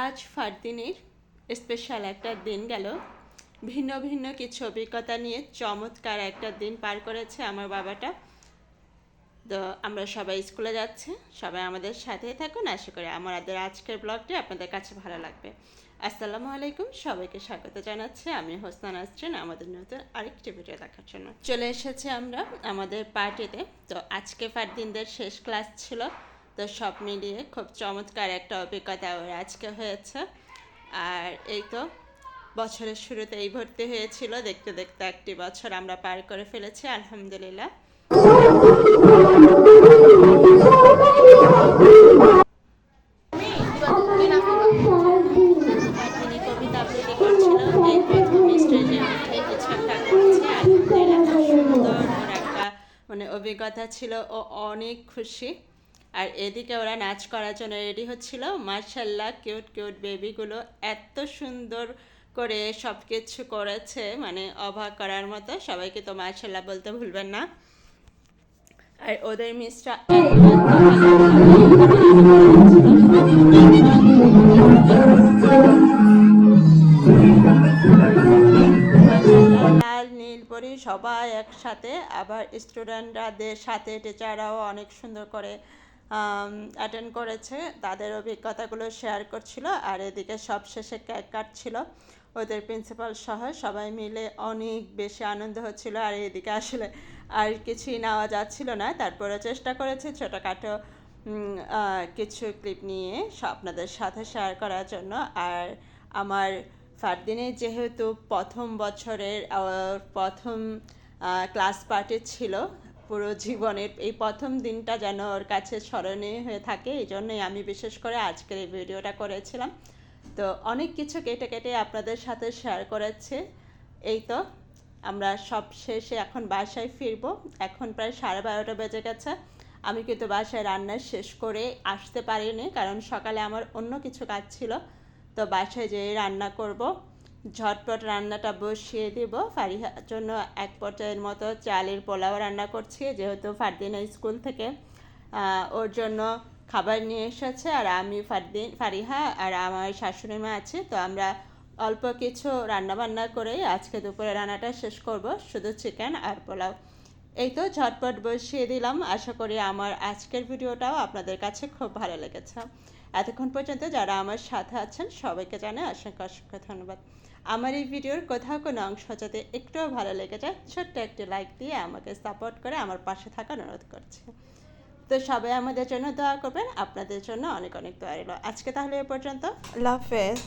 আজ ফারদিনের স্পেশাল একটা দিন গেল। ভিন্ন ভিন্ন কিছু অভিজ্ঞতা নিয়ে চমৎকার একটা দিন পার করেছে আমার বাবাটা। তো আমরা সবাই স্কুলে যাচ্ছি। সবাই আমাদের সাথেই থাকুন। আশা করি আমাদের আজকের ব্লগটি আপনাদের কাছে ভালো লাগবে। আসসালামু আলাইকুম। সবাইকে স্বাগত জানাচ্ছি। আমি হোসনান আসছেন আমাদের নতুন আরেকটি ভিডিও দেখার জন্য। চলে এসেছি আমরা আমাদের পার্টিতে তো। আজকে ফারদিনদের শেষ ক্লাস ছিল। তো সব মিলিয়ে খুব চমৎকার একটা অভিজ্ঞতা ওর আজকে হয়েছে। আর এই তো বছরের শুরুতে এই ভর্তি হয়েছিল, দেখতে দেখতে একটি বছর আমরা পার করে ফেলেছি, আলহামদুলিল্লাহ। মানে অভিজ্ঞতা ছিল ও অনেক খুশি। আর এদিকে ওরা নাচ করার জন্য রেডি হচ্ছিল। মার্শাল্লাহ কিউট কিউট বেবিগুলো এত সুন্দর করে সব কিছু করেছে মানে অবাক করার মতো। সবাইকে তো মার্শাল্লাহ বলতে ভুলবেন না। আর ওদের মিসটা লাল, নীল, পরি সবাই একসাথে। আবার স্টুডেন্টরাদের সাথে টিচাররাও অনেক সুন্দর করে অ্যাটেন্ড করেছে। তাদের অভিজ্ঞতাগুলো শেয়ার করছিল আর এদিকে সব শেষে কেক কাটছিল ওদের প্রিন্সিপাল সহ। সবাই মিলে অনেক বেশি আনন্দ হচ্ছিল আর এদিকে আসলে আর কিছুই নেওয়া যাচ্ছিল না। তারপরে চেষ্টা করেছে ছোটোখাটো কিছু ক্লিপ নিয়ে আপনাদের সাথে শেয়ার করার জন্য। আর আমার ফারদিনে যেহেতু প্রথম বছরের প্রথম ক্লাস পার্টি ছিল পুরো জীবনের এই প্রথম দিনটা যেন ওর কাছে স্মরণীয় হয়ে থাকে, এই জন্যই আমি বিশেষ করে আজকের এই ভিডিওটা করেছিলাম। তো অনেক কিছু কেটে কেটে আপনাদের সাথে শেয়ার করেছে। এই তো, আমরা সব শেষে এখন বাসায় ফিরবো। এখন প্রায় সাড়ে বারোটা বেজে গেছে। আমি কিন্তু বাসায় রান্না শেষ করে আসতে পারিনি, কারণ সকালে আমার অন্য কিছু কাজ ছিল। তো বাসায় যেয়ে রান্না করব। ঝটপট রান্নাটা বসিয়ে দেব। ফারিহার জন্য এক পর্যায়ের মতো চালের পোলাও রান্না করছি, যেহেতু ফারদিনা স্কুল থেকে। ওর জন্য খাবার নিয়ে এসেছে আর আমি ফারদিন, ফারিহা আর আমার শাশুড়ি মা আছে, তো আমরা অল্প কিছু রান্না বান্না করে আজকে দুপুরে রান্নাটা শেষ করব। শুধু চিকেন আর পোলাও। এই তো ঝটপট বসিয়ে দিলাম। আশা করি আমার আজকের ভিডিওটাও আপনাদের কাছে খুব ভালো লেগেছে। এতক্ষণ পর্যন্ত যারা আমার সাথে আছেন, সবাইকে জানাই অসংখ্য অসংখ্য ধন্যবাদ। আমার এই ভিডিওর কোথাও কোনো অংশ যাতে একটুও ভালো লেগে যায়, ছোট্ট একটি লাইক দিয়ে আমাকে সাপোর্ট করে আমার পাশে থাকার অনুরোধ করছি। তো সবাই আমাদের জন্য দোয়া করবেন, আপনাদের জন্য অনেক অনেক দোয়া রইল। আজকে তাহলে এ পর্যন্ত। হাফেজ।